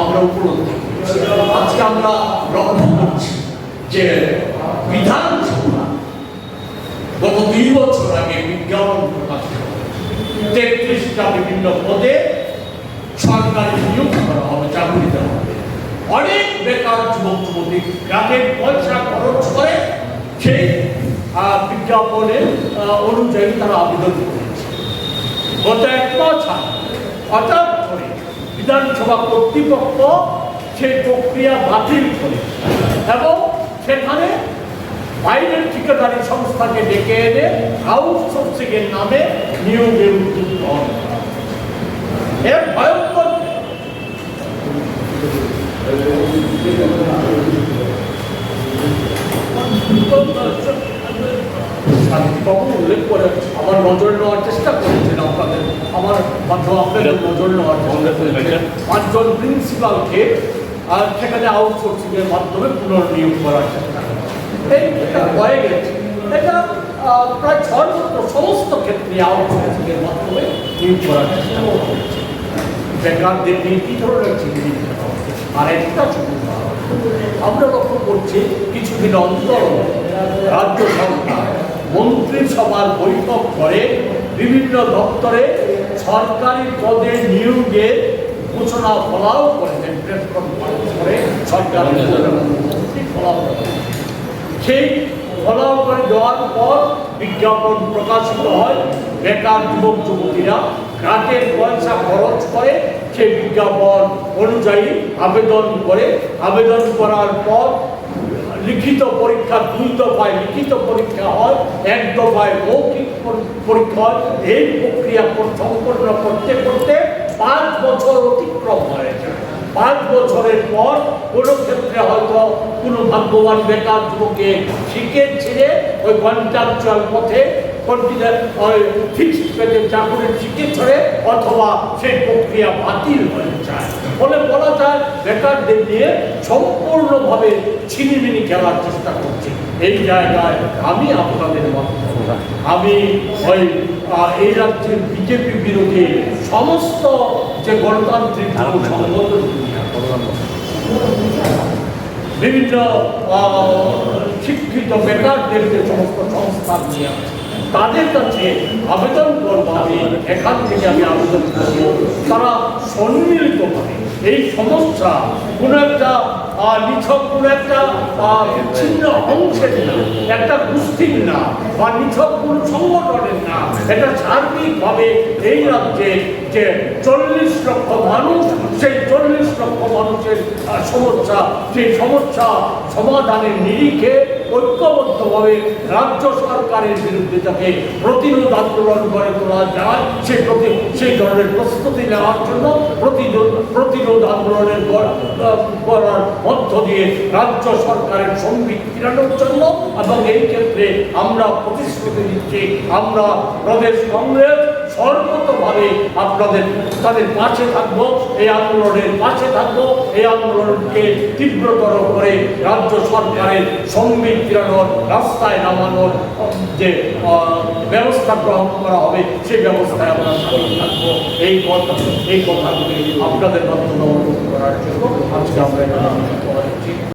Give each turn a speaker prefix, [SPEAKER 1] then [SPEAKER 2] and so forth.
[SPEAKER 1] আমরা উপলব্ধি আজকে আমরা লক্ষ্য করছি যে বিধানসভা গত দুই বছর আগে বিজ্ঞাপন প্রকাশ তেত্রিশটা বিভিন্ন পদে সরকারি নিয়োগ করা হবে, চাকরি দেওয়া হবে। অনেক বেকার যুবক যুবতী গ্রামের পয়সা খরচ করে সেই বিজ্ঞাপনের অনুযায়ী তারা আবেদন করেছে। গত এক আগে, হঠাৎ করে বিধানসভা কর্তৃপক্ষ সেই প্রক্রিয়া বাতিল করে এবং সেখানে বাইরের ঠিকাদারি সংস্থাকে ডেকে এনে আউটসোর্সিং এর নামে নিয়োগের উদ্যোগ গ্রহণ। এর ভয়ঙ্কর শান্তিবাবু উল্লেখ করে আমার নজর নেওয়ার চেষ্টা করেছেন আপনাদের আমার আপনাদের করেছেন পাঁচজন প্রিন্সিপালকে আর সেখানে আউটসোর্সিং এর মাধ্যমে পুনর্নিয়োগ করার চেষ্টা এটা হয়ে গেছে। এটা প্রায় সর্বত্র সমস্ত ক্ষেত্রে আউটসোর্সিং এর মাধ্যমে নিয়োগ করার চেষ্টা করা হচ্ছে বেকারদের নিয়ে কি ধরনের চিঠি আর একটা সুবিধা আমরা লক্ষ্য করছি কিছুদিন অন্তর রাজ্য সরকার মন্ত্রিসভার বৈঠক করে বিভিন্ন দপ্তরে সরকারি পদে নিয়োগে ঘোষণা ফলাও করেছেন প্রেস কনফারেন্স করে সরকারি সেই ফলাও করে দেওয়ার পর বিজ্ঞাপন প্রকাশিত হয়। বেকার যুবক, যুবতীরা রাতের পয়সা খরচ করে সেই বিজ্ঞাপন অনুযায়ী আবেদন করে। আবেদন করার পর লিখিত পরীক্ষা দুই দফায় লিখিত পরীক্ষা হয়, এক দফায় মৌখিক পর- পরীক্ষা হয়। এই প্রক্রিয়া কর- সম্পন্ন করতে করতে পাঁচ বছর অতিক্রম হয়ে যায়। পাঁচ বছরের পর কোনো ক্ষেত্রে হয়তো কোনো ভাগ্যবান বেকার যুবকে শিখে ছেড়ে ওই কন্ট্রাকচুয়াল পথে কন্টিনিউ ওই ফিক্সড পেতে চাকরির শিখে ছেড়ে অথবা সেই প্রক্রিয়া বাতিল হয়ে যায়। ফলে বলা যায় বেকারদের নিয়ে সম্পূর্ণভাবে ছিনিমিনি খেলার চেষ্টা করছে। এই জায়গায় আমি আপনাদের মাধ্যমে আমি ওই এই রাজ্যের বিজেপি বিরোধী সমস্ত যে গণতান্ত্রিক সংগঠন বিভিন্ন শিক্ষিত বেকারদের যে সমস্ত সংস্থা নিয়ে আছে, তাদের কাছে আবেদন করব আমি, এখান থেকে আমি আবেদন করব। তারা সম্মিলিতভাবে এই সমস্যা কোনো একটা নিছক কোনো একটা বিচ্ছিন্ন অংশের না, একটা গোষ্ঠীর না, বা নিছক কোন সংগঠনের না, এটা সার্বিকভাবে এই রাজ্যে যে চল্লিশ লক্ষ মানুষ, সেই চল্লিশ লক্ষ মানুষের সমস্যা সেই সমস্যা সমাধানের নিরিখে ঐক্যবদ্ধভাবে রাজ্য সরকারের বিরুদ্ধে যাতে প্রতিরোধ আন্দোলন করে তোলা যায় সেই প্রতি, সেই ধরনের প্রস্তুতি নেওয়ার জন্য প্রতিরোধ প্রতিরোধ আন্দোলনের করার মধ্য দিয়ে রাজ্য সরকারের সম্বিত ফিরানোর জন্য এবং এই ক্ষেত্রে আমরা প্রতিশ্রুতি দিচ্ছি, আমরা প্রদেশ কংগ্রেস সর্বতভাবে আপনাদের, তাদের পাশে থাকব, এই আন্দোলনের পাশে থাকব, এই আন্দোলনকে তীব্রতর করে রাজ্য সরকারের সম্বিত ফিরানোর রাস্তায় নামানোর যে ব্যবস্থা গ্রহণ করা হবে সেই ব্যবস্থায় আমরা সামিল থাকব। এই কথা এই কথাগুলি আপনাদের মাধ্যমে অনুরোধ করার জন্য আজকে আমরা এখানে